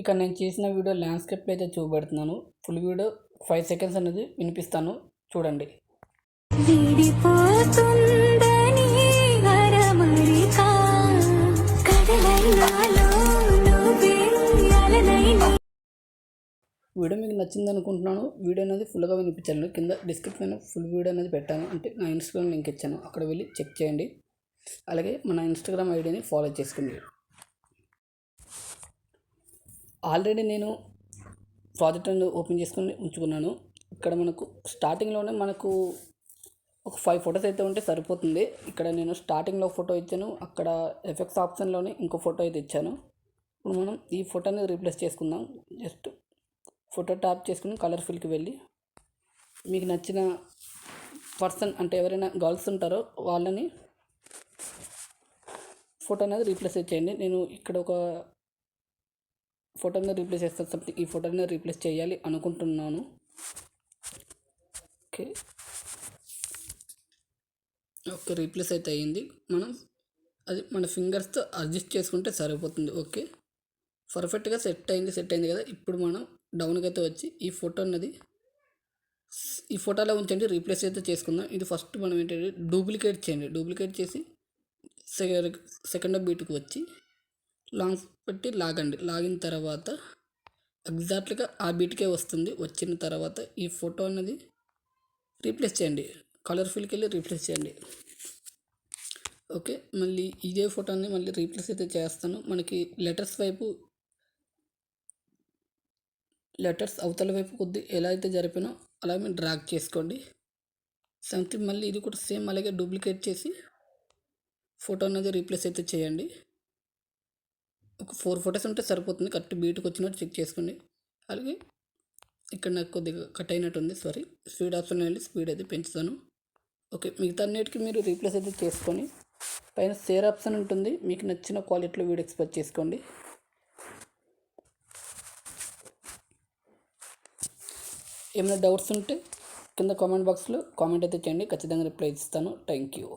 ఇక నేను చేసిన వీడియో ల్యాండ్స్కేప్ అయితే చూపెడుతున్నాను. ఫుల్ వీడియో ఫైవ్ సెకండ్స్ అనేది వినిపిస్తాను. చూడండి. వీడియో మీకు నచ్చింది అనుకుంటున్నాను. వీడియో అనేది ఫుల్గా వినిపించాను కింద డిస్క్రిప్షన్ ఫుల్ వీడియో అనేది పెట్టాను. అంటే నా ఇన్స్టాగ్రామ్ లింక్ ఇచ్చాను. అక్కడ వెళ్ళి చెక్ చేయండి. అలాగే మన ఇన్స్టాగ్రామ్ ఐడిని ఫాలో చేసుకోండి ఆల్రెడీ నేను ప్రాజెక్ట్ అనేది ఓపెన్ చేసుకుని ఉంచుకున్నాను. ఇక్కడ మనకు స్టార్టింగ్లోనే మనకు ఒక ఫైవ్ ఫొటోస్ అయితే ఉంటే సరిపోతుంది. ఇక్కడ నేను స్టార్టింగ్లో ఫోటో ఇచ్చాను. అక్కడ ఎఫెక్ట్స్ ఆప్షన్లోనే ఇంకో ఫోటో అయితే ఇచ్చాను. ఇప్పుడు మనం ఈ ఫోటోని రీప్లేస్ చేసుకుందాం. జస్ట్ ఫోటో ట్యాప్ చేసుకుని కలర్ ఫిల్కి వెళ్ళి మీకు నచ్చిన పర్సన్ అంటే ఎవరైనా గర్ల్స్ ఉంటారో వాళ్ళని ఫోటో అనేది రీప్లేస్ చేయండి. నేను ఇక్కడ ఒక ఫోటోని రీప్లేస్ చేస్తారు సంథింగ్ ఈ ఫోటోని రీప్లేస్ చేయాలి అనుకుంటున్నాను. ఓకే. ఓకే రీప్లేస్ అయితే అయ్యింది. మనం అది మన ఫింగర్స్తో అడ్జస్ట్ చేసుకుంటే సరిపోతుంది. ఓకే. పర్ఫెక్ట్గా సెట్ అయింది సెట్ అయింది కదా. ఇప్పుడు మనం డౌన్కి అయితే వచ్చి ఈ ఫోటో అన్నది ఈ ఫోటోలో ఉంచండి రీప్లేస్ అయితే చేసుకుందాం. ఇది ఫస్ట్ మనం ఏంటంటే డూప్లికేట్ చేయండి. డూప్లికేట్ చేసి సెకండ్ సెకండ్ బీట్కి వచ్చి లాంగ్ పెట్టి లాగండి. లాగిన తర్వాత ఎగ్జాక్ట్గా ఆ బీట్కే వస్తుంది. వచ్చిన తర్వాత ఈ ఫోటో అనేది రీప్లేస్ చేయండి. కలర్ ఫిల్కి వెళ్ళి రీప్లేస్ చేయండి. ఓకే. మళ్ళీ ఇదే ఫోటోని మళ్ళీ రీప్లేస్ అయితే చేస్తాను. మనకి లెటర్స్ వైపు లెటర్స్ అవతల వైపు కొద్ది ఎలా అయితే జరిపినో అలా మీరు డ్రాగ్ చేసుకోండి. సంథింగ్ మళ్ళీ ఇది కూడా సేమ్ అలాగే డూప్లికేట్ చేసి ఫోటో అనేది రీప్లేస్ అయితే చేయండి. ఒక ఫోర్ ఫొటోస్ ఉంటే సరిపోతుంది. కరెక్ట్ బీట్కి వచ్చినట్టు చెక్ చేసుకోండి. అలాగే ఇక్కడ నాకు కొద్దిగా కట్ అయినట్టు ఉంది. సారీ. స్పీడ్ ఆప్షన్ వెళ్ళి స్పీడ్ అయితే పెంచుతాను. ఓకే. మిగతా అన్నిటికీ మీరు రీప్లేస్ అయితే చేసుకొని పైన సేర్ ఆప్షన్ ఉంటుంది. మీకు నచ్చిన క్వాలిటీలో వీడియో ఎక్స్పెక్ట్ చేసుకోండి. ఏమైనా డౌట్స్ ఉంటే కింద కామెంట్ బాక్స్లో కామెంట్ అయితే చేయండి. ఖచ్చితంగా రిప్లై ఇస్తాను. Thank you.